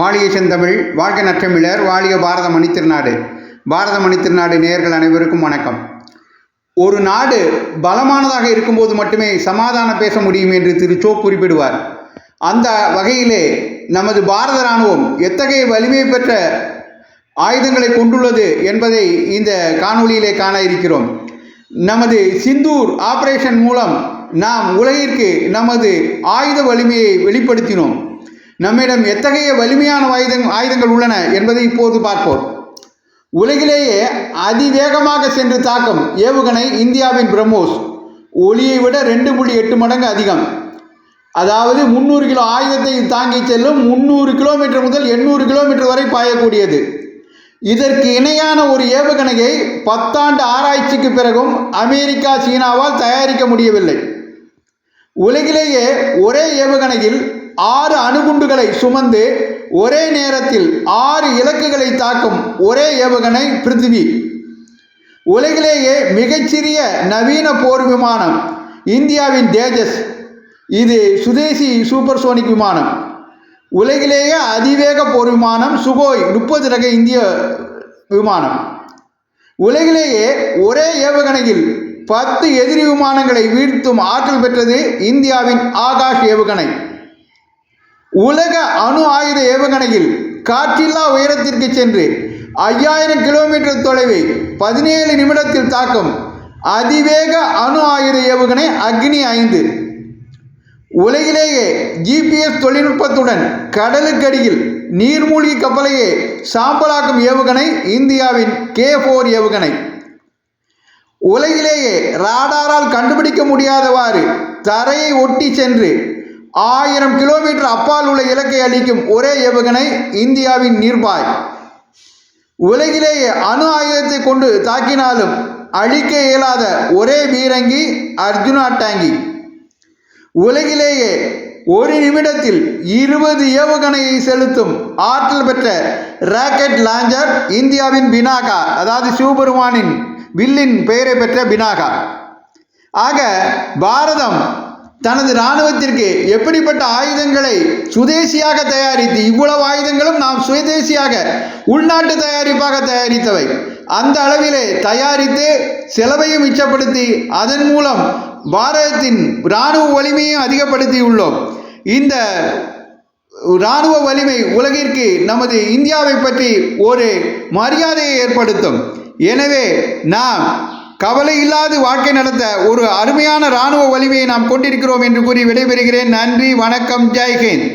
வாழிய செந்தமிழ் வாழ்க்கை நற்றமிழர் வாழிய பாரத மணித்திருநாடு பாரத மணித்திருநாடு நேயர்கள் அனைவருக்கும் வணக்கம். ஒரு நாடு பலமானதாக இருக்கும்போது மட்டுமே சமாதானம் பேச முடியும் என்று திரு சோ குறிப்பிடுவார். அந்த வகையிலே நமது பாரத இராணுவம் எத்தகைய வலிமை பெற்ற ஆயுதங்களை கொண்டுள்ளது என்பதை இந்த காணொளியிலே காண இருக்கிறோம். நமது சிந்தூர் ஆபரேஷன் மூலம் நாம் உலகிற்கு நமது ஆயுத வலிமையை வெளிப்படுத்தினோம். நம்மிடம் எத்தகைய வலிமையான ஆயுதங் ஆயுதங்கள் உள்ளன என்பதை இப்போது பார்ப்போம். உலகிலேயே அதிவேகமாக சென்று தாக்கும் ஏவுகணை இந்தியாவின் பிரம்மோஸ். ஒளியை விட ரெண்டு புள்ளி எட்டு மடங்கு அதிகம். அதாவது முந்நூறு கிலோ ஆயுதத்தை தாங்கி செல்லும் முந்நூறு கிலோமீட்டர் முதல் எண்ணூறு கிலோமீட்டர் வரை பாயக்கூடியது. இதற்கு இணையான ஒரு ஏவுகணையை பத்தாண்டு ஆராய்ச்சிக்கு பிறகும் அமெரிக்கா சீனாவால் தயாரிக்க முடியவில்லை. உலகிலேயே ஒரே ஏவுகணையில் ஆறு அணுகுண்டுகளை சுமந்து ஒரே நேரத்தில் ஆறு இலக்குகளை தாக்கும் ஒரே ஏவுகணை பிருத்திவி. உலகிலேயே மிகச்சிறிய நவீன போர் விமானம் இந்தியாவின் தேஜஸ். இது சுதேசி சூப்பர் சோனிக் விமானம். உலகிலேயே அதிவேக போர் விமானம் சுகோய் முப்பது ரக இந்திய விமானம். உலகிலேயே ஒரே ஏவுகணையில் பத்து எதிரி விமானங்களை வீழ்த்தும் ஆற்றல் பெற்றது இந்தியாவின் ஆகாஷ் ஏவுகணை. உலக அணு ஆயுத ஏவுகணையில் காற்றில்லா உயரத்திற்கு சென்று ஐயாயிரம் கிலோமீட்டர் தொலைவை பதினேழு நிமிடத்தில் தாக்கும் அதிவேக அணு ஆயுத ஏவுகணை அக்னி ஐந்து. உலகிலேயே ஜிபிஎஸ் தொழில்நுட்பத்துடன் கடலுக்கடியில் நீர்மூழ்கி கப்பலையே சாம்பலாக்கும் ஏவுகணை இந்தியாவின் கே ஃபோர் ஏவுகணை. உலகிலேயே ராடாரால் கண்டுபிடிக்க முடியாதவாறு தரையை ஒட்டி சென்று ஆயிரம் கிலோமீட்டர் அப்பால் உள்ள இலக்கை அளிக்கும் ஒரே ஏவுகணை இந்தியாவின் நீர்பாய். உலகிலேயே அணு ஆயுதத்தை கொண்டு தாக்கினாலும் அழிக்க இயலாத ஒரே பீரங்கி அர்ஜுனா டேங்கி. உலகிலேயே ஒரு நிமிடத்தில் இருபது ஏவுகணையை செலுத்தும் ஆற்றல் பெற்ற ராக்கெட் லாஞ்சர் இந்தியாவின் பினாகா அதாவது சிவபெருமானின் வில்லின் பெயரை பெற்ற பினாகா. ஆக பாரதம் தனது இராணுவத்திற்கு எப்படிப்பட்ட ஆயுதங்களை சுதேசியாக தயாரித்து இவ்வளவு ஆயுதங்களும் நாம் சுதேசியாக உள்நாட்டு தயாரிப்பாக தயாரித்தவை. அந்த அளவிலே தயாரித்து செலவையும் மிச்சப்படுத்தி அதன் மூலம் பாரதத்தின் இராணுவ வலிமையும் அதிகப்படுத்தி உள்ளோம் இந்த இராணுவ வலிமை உலகிற்கு நமது இந்தியாவை பற்றி ஒரு மரியாதையை ஏற்படுத்தும். எனவே நாம் கவலை இல்லாது வாழ்க்கை நடத்த ஒரு அருமையான இராணுவ வலிமையை நாம் கொண்டிருக்கிறோம் என்று கூறி விடைபெறுகிறேன். நன்றி வணக்கம் ஜெய்ஹிந்த்